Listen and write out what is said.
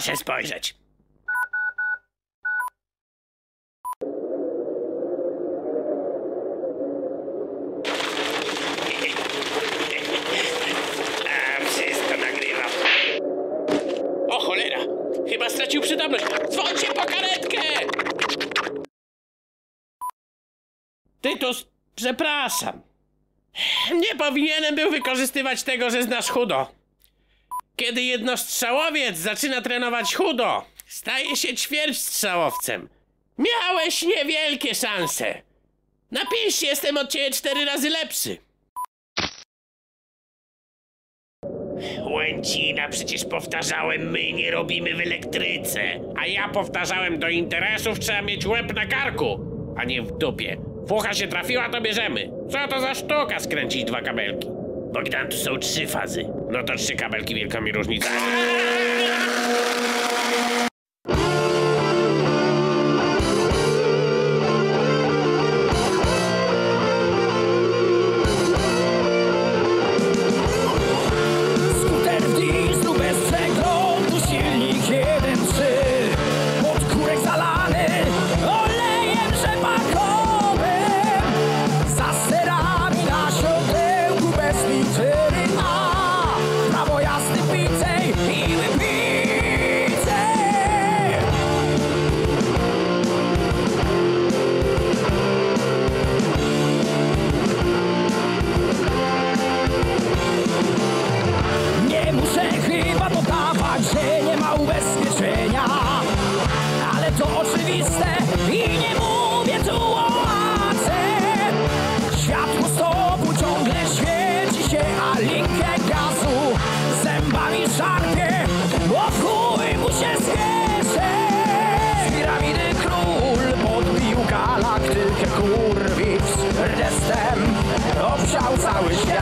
Proszę spojrzeć. A, wszystko nagrywam. O cholera! Chyba stracił przytomność. Dzwońcie po karetkę! Tytus, przepraszam. Nie powinienem był wykorzystywać tego, że znasz chudo. Kiedy jednostrzałowiec zaczyna trenować chudo, staje się ćwierćstrzałowcem. Miałeś niewielkie szanse. Napisz, jestem od ciebie cztery razy lepszy. Łęcina, przecież powtarzałem, my nie robimy w elektryce. A ja powtarzałem, do interesów trzeba mieć łeb na karku, a nie w dupie. Fucha się trafiła, to bierzemy. Co to za sztuka skręcić dwa kabelki? Bogdan, tu są trzy fazy. No to trzy kabelki, wielka mi różnica. Dodawać, że nie ma ubezpieczenia. Ale to oczywiste i nie mówię tu o AC Światło stopu ciągle świeci się, a linkę gazu Zębami szarpie, bo chuj mu się spieszy Z piramidy król podbił galaktykę kurwic Rdestem obsiał cały świat